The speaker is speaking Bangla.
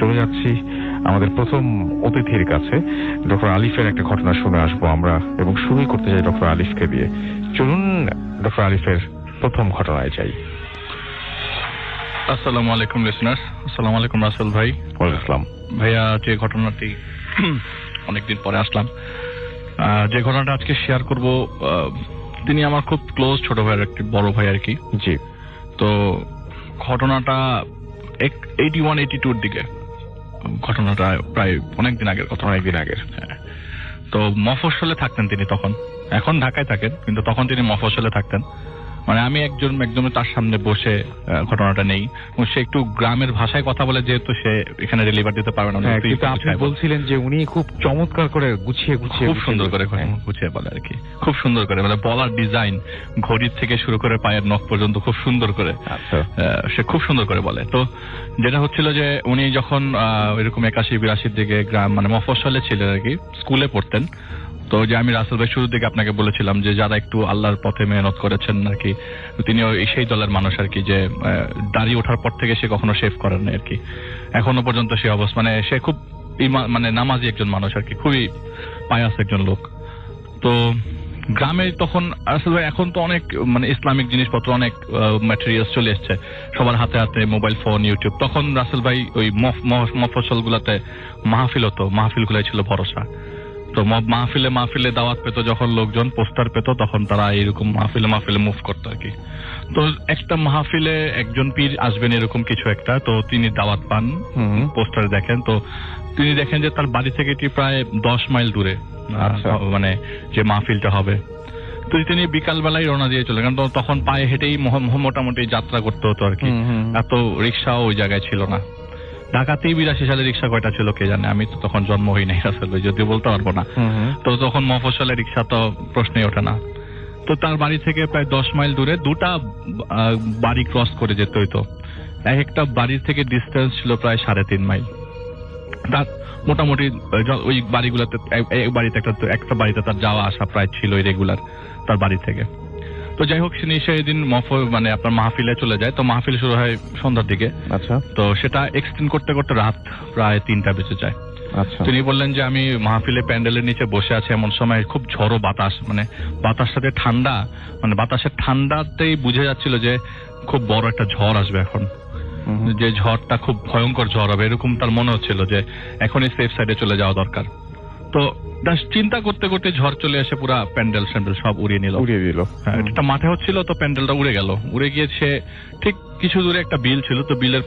চলে যাচ্ছি আমাদের প্রথম অতিথির কাছে। ডক্টর আলিফের একটা ঘটনা শুনে আসব আমরা এবং শুরুই করতে চাই ডক্টর আলিফকে দিয়ে। চলুন ডক্টর আলিফের প্রথম ঘটনায় যাই। আসসালামু আলাইকুম লিসনার্স আসসালামু আলাইকুম রাসেল ভাই। ওয়ালাইকুম আসসালাম। ভাইয়া যে ঘটনাটি অনেকদিন পরে আসলাম। যে ঘটনাটা আজকে শেয়ার করব তিনি আমার খুব ক্লোজ ছোট ভাইয়ের একটি বড় ভাই আর কি। জি। তো ঘটনাটা এইটি ওয়ান এইটি টুর দিকে। ঘটনাটা প্রায় অনেকদিন আগের কথা, অনেকদিন আগের হ্যাঁ। তো মফসলে থাকতেন তিনি তখন এখন ঢাকায় থাকেন, কিন্তু তখন তিনি মফস্বলে থাকতেন মানে আমি একজন একদম তার সামনে বসে ঘটনাটা নেই। সে একটু গ্রামের ভাষায় কথা বলে যেহেতু সে এখানে ডেলিভার দিতে পারবে না হ্যাঁ, কিন্তু আপনি বলছিলেন যে উনি খুব চমৎকার করে গুছিয়ে গুছিয়ে খুব সুন্দর করে। গুছিয়ে বলে আর কি। খুব সুন্দর করে মানে বলার ডিজাইন ঘড়ির থেকে শুরু করে পায়ের নখ পর্যন্ত খুব সুন্দর করে আচ্ছা। সে খুব সুন্দর করে বলে। তো যেটা হচ্ছিল যে উনি যখন আহ, এরকম একাশি বিরাশির দিকে গ্রাম মানে মফস্বলে ছিলেন আর কি স্কুলে পড়তেন তো যে আমি রাসেল ভাই শুরুর দিকে আপনাকে বলেছিলাম যে যারা একটু আল্লাহর পথে মেহনত করেছেন আর কি তিনি ওই সেই দলের মানুষ আর কি যে আহ, দাড়ি ওঠার পর থেকে সে কখনো শেভ করেন না আর কি। এখনও পর্যন্ত সে অবস্থা মানে সে খুব মানে নামাজি একজন মানুষ আর কি খুবই পায়াস একজন লোক। তো গ্রামে তখন আসলে এখন তো অনেক মানে ইসলামিক জিনিসপত্র অনেক ম্যাটেরিয়ালস চলে এসছে। সবার হাতে হাতে মোবাইল ফোন ইউটিউব তখন রাসেল ভাই ওই মফসল গুলাতে মাহফিল হতো। মাহফিল গুলাই ছিল ভরসা। তো মাহফিলে মাহফিলে দাওয়াত পেতো যখন লোকজন পোস্টার পেতো তখন তারা এরকম মাহফিলে মাহফিলে মুভ করতো আর কি। তো একটা মাহফিলে একজন পীর আসবেন এরকম কিছু একটা তো তিনি দাওয়াত পান পোস্টারে দেখেন তো তিনি দেখেন যে তার বাড়ি থেকে এটি প্রায় দশ মাইল দূরে আচ্ছা। মানে যে মাহফিলটা হবে। তো তিনি বিকাল বেলায় রওনা দিয়ে চলে কারণ তখন পায়ে হেঁটেই মোটামুটি যাত্রা করতে হতো আর কি। এত রিক্সাও ওই জায়গায় ছিল না। ঢাকাতেই বিরাশি সালে রিক্সা কয়টা ছিল কে জানে? আমি তো তখন জন্ম হই নাই আসলে যদিও বলতে পারব না। তো তখন মফস্বলে রিক্সা তো প্রশ্নই ওঠে না। তো তার বাড়ি থেকে প্রায় দশ মাইল দূরে দুটা বাড়ি ক্রস করে যেতে হইতো। এক একটা বাড়ির থেকে ডিস্টেন্স ছিল প্রায় সাড়ে তিন মাইল। তার মোটামুটি ওই বাড়িগুলোতে বাড়িতে একটা একটা বাড়িতে তার যাওয়া আসা প্রায় ছিল রেগুলার তার বাড়ি থেকে। তো যাই হোক তিনি সেদিন মফ মানে আপনার মাহফিলে চলে যায়। তো মাহফিল শুরু হয় সন্ধ্যার দিকে। আচ্ছা। তো সেটা এক্সটেন্ড করতে করতে রাত প্রায় তিনটা বেজে যায়। আচ্ছা। তিনি বললেন যে আমি মাহফিলে প্যান্ডেলের নিচে বসে আছি এমন সময় খুব ঝড়ো বাতাস মানে বাতাসটাতে ঠান্ডা মানে বাতাসের ঠান্ডাতেই বুঝে যাচ্ছিল যে খুব বড় একটা ঝড় আসবে এখন। যে ঝড়টা খুব ভয়ঙ্কর ঝড় হবে এরকম তার মনে হচ্ছিল যে এখনই সেফ সাইডে চলে যাওয়া দরকার। তো চিন্তা করতে করতে ঝড় চলে এসে পুরা প্যান্ডেল স্যান্ডেল সব উড়িয়ে নিল উড়িয়ে দিল হ্যাঁ। একটা মাঠে হচ্ছিল তো প্যান্ডেলটা উড়ে গেল উড়ে গিয়েছে ঠিক কিছু দূরে একটা বিল ছিল তো বিলের